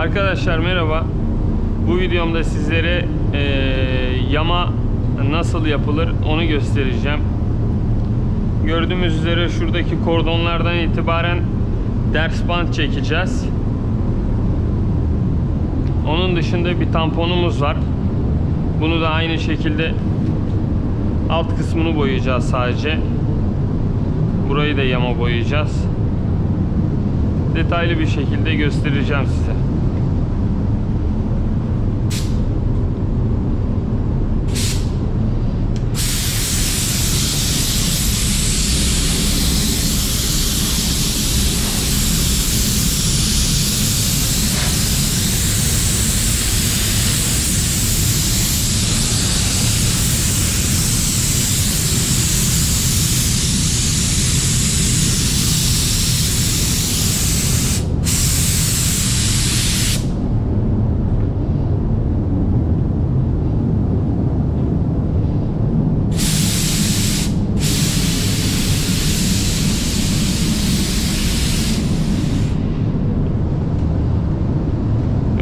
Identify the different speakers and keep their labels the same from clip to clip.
Speaker 1: Arkadaşlar merhaba. Bu videomda sizlere eee, yama nasıl yapılır onu göstereceğim. Gördüğümüz üzere şuradaki kordonlardan itibaren ders bant çekeceğiz. Onun dışında bir tamponumuz var. Bunu da aynı şekilde alt kısmını boyayacağız sadece. Burayı da yama boyayacağız. Detaylı bir şekilde göstereceğim size.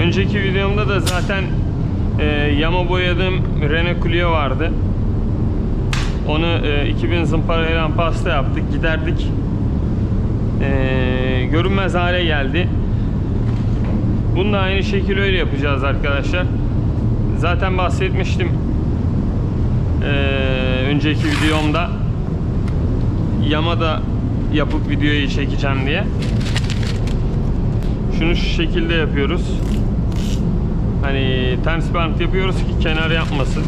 Speaker 1: Önceki videomda da zaten e, yama boyadığım Renault Clio vardı. Onu e, 2000 zımparayla pasta yaptık, giderdik. E, görünmez hale geldi. Bunu da aynı şekilde öyle yapacağız arkadaşlar. Zaten bahsetmiştim e, önceki videomda yama da yapıp videoyu çekeceğim diye. Şunu şu şekilde yapıyoruz. Hani transparent yapıyoruz ki kenar yapmasın.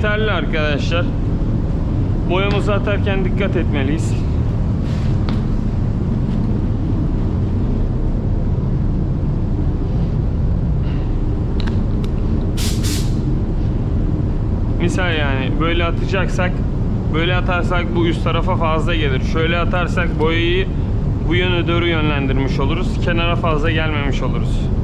Speaker 1: Yeterli arkadaşlar. Boyamızı atarken dikkat etmeliyiz. Misal yani böyle atacaksak böyle atarsak bu üst tarafa fazla gelir. Şöyle atarsak boyayı bu yöne doğru yönlendirmiş oluruz. Kenara fazla gelmemiş oluruz.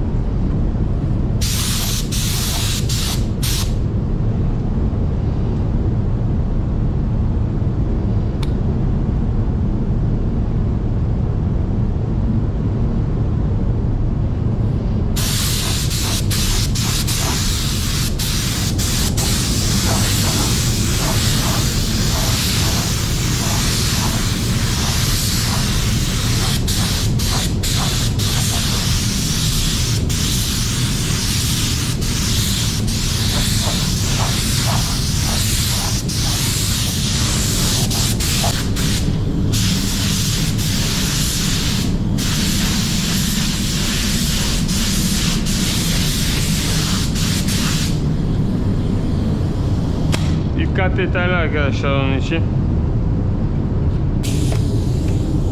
Speaker 1: Dikkat yeterli arkadaşlar onun için.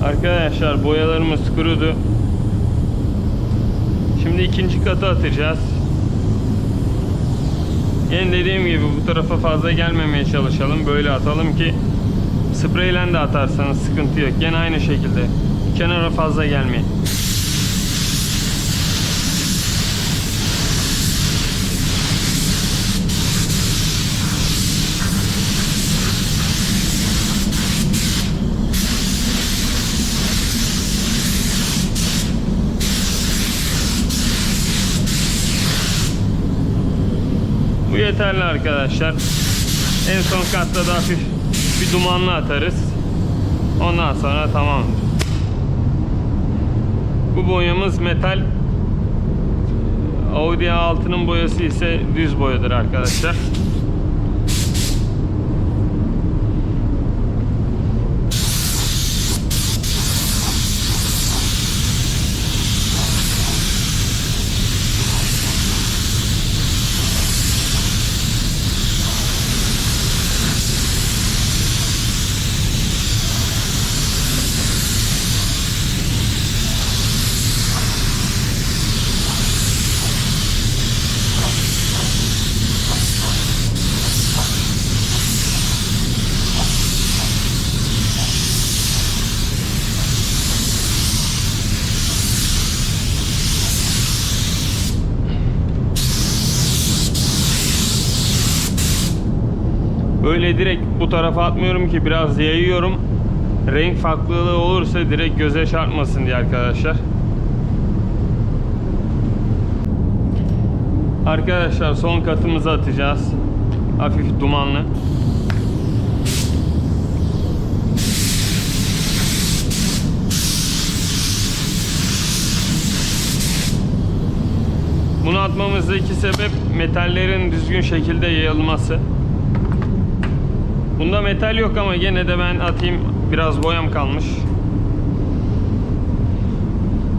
Speaker 1: Arkadaşlar boyalarımız kurudu. Şimdi ikinci katı atacağız. Yine dediğim gibi bu tarafa fazla gelmemeye çalışalım. Böyle atalım ki spreyle de atarsanız sıkıntı yok. Yine aynı şekilde. Kenara fazla gelmeyin. Yeterli arkadaşlar. En son katta da hafif bir dumanlı atarız. Ondan sonra tamamdır. Bu boyamız metal Audi A6'nın boyası ise düz boyadır arkadaşlar. Böyle direkt bu tarafa atmıyorum ki biraz yayıyorum. Renk farklılığı olursa direkt göze çarpmasın diye arkadaşlar. Arkadaşlar son katımızı atacağız. Hafif dumanlı. Bunu atmamızdaki sebep metallerin düzgün şekilde yayılması. Bunda metal yok ama gene de ben atayım. Biraz boyam kalmış.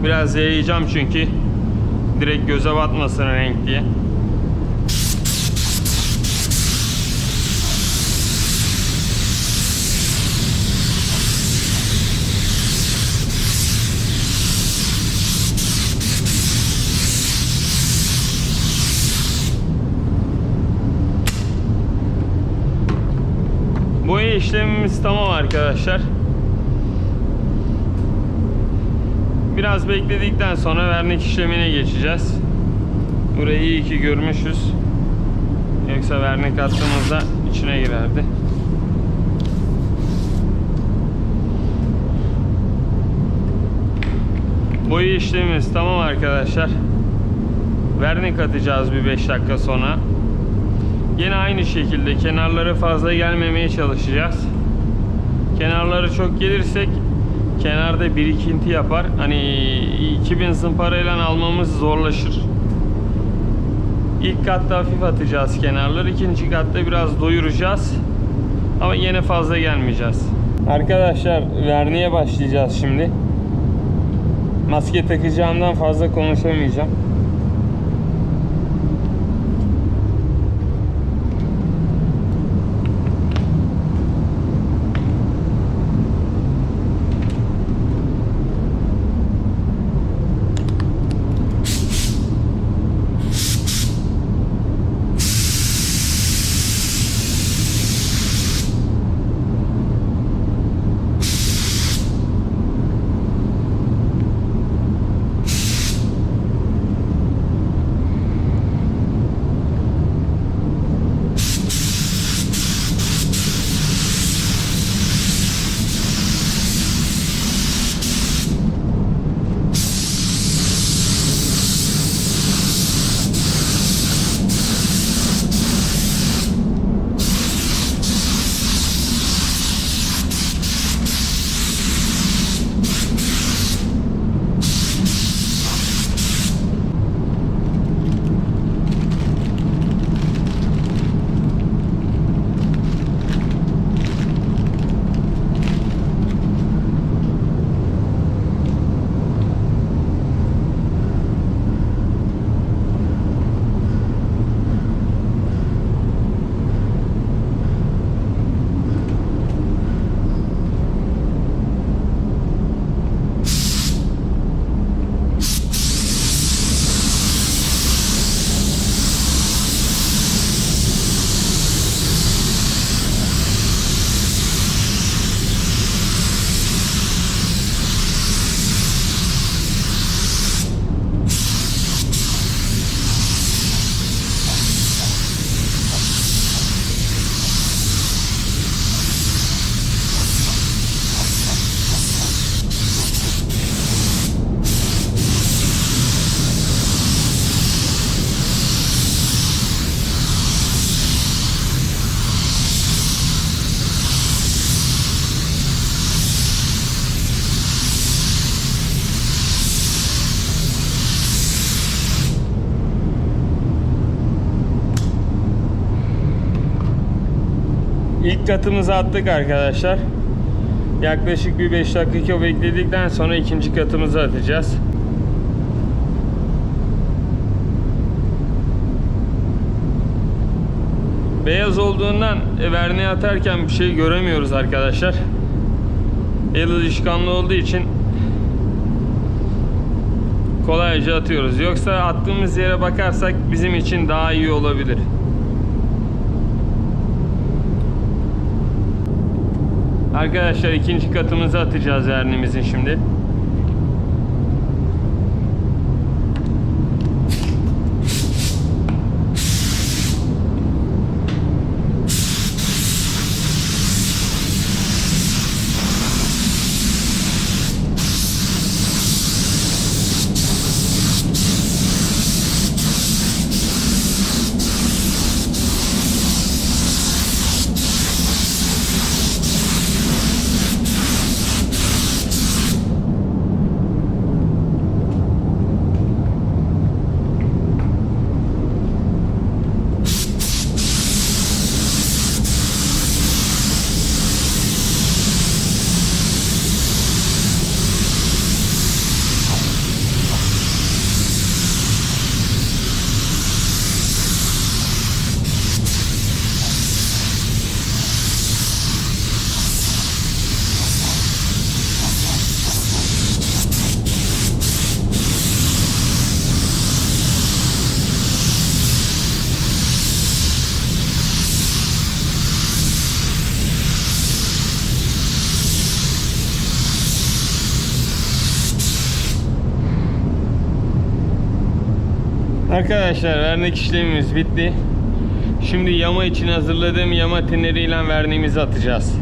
Speaker 1: Biraz yayacağım çünkü. Direkt göze batmasın renk diye. İşlemimiz tamam arkadaşlar. Biraz bekledikten sonra vernik işlemine geçeceğiz. Burayı iyi ki görmüşüz. Yoksa vernik attığımızda içine girerdi. Boya işlemimiz tamam arkadaşlar. Vernik atacağız bir 5 dakika sonra. Yine aynı şekilde kenarları fazla gelmemeye çalışacağız. Kenarları çok gelirsek kenarda birikinti yapar. Hani 2000 zımparayla almamız zorlaşır. İlk katta hafif atacağız kenarları. ikinci katta biraz doyuracağız. Ama yine fazla gelmeyeceğiz. Arkadaşlar verniğe başlayacağız şimdi. Maske takacağımdan fazla konuşamayacağım. Katımızı attık arkadaşlar. Yaklaşık bir 5 dakika bekledikten sonra ikinci katımızı atacağız. Beyaz olduğundan e, verniğe atarken bir şey göremiyoruz arkadaşlar. El alışkanlığı olduğu için kolayca atıyoruz. Yoksa attığımız yere bakarsak bizim için daha iyi olabilir. Arkadaşlar ikinci katımızı atacağız verniğimizin şimdi. Arkadaşlar vernik işlemimiz bitti. Şimdi yama için hazırladığım yama tineriyle verniğimizi atacağız.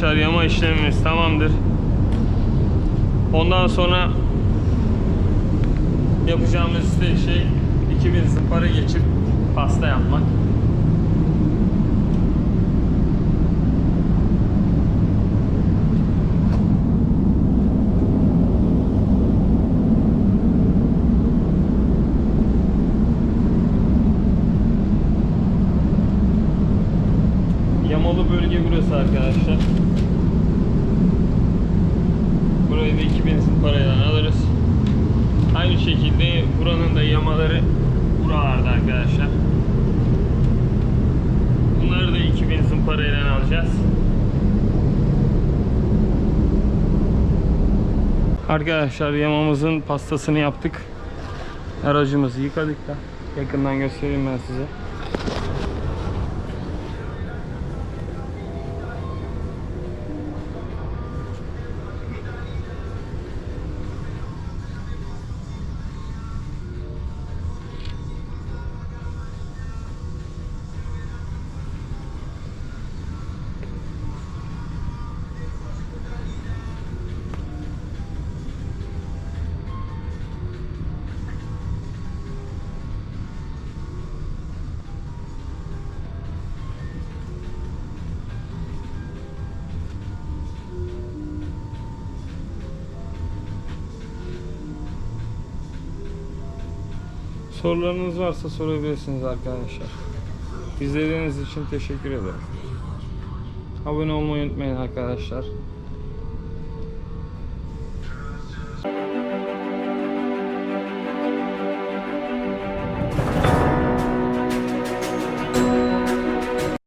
Speaker 1: Arkadaşlar yama işlemimiz tamamdır. Ondan sonra yapacağımız şey 2000 zımpara geçip pasta yapmak. Yamalı bölge burası arkadaşlar. Burayı da 2000 zımparadan alırız. Aynı şekilde buranın da yamaları buralarda arkadaşlar. Bunları da 2000 zımparayla alacağız. Arkadaşlar yamamızın pastasını yaptık. Aracımızı yıkadık da. Yakından göstereyim ben size. Sorularınız varsa sorabilirsiniz arkadaşlar. İzlediğiniz için teşekkür ederim. Abone olmayı unutmayın arkadaşlar.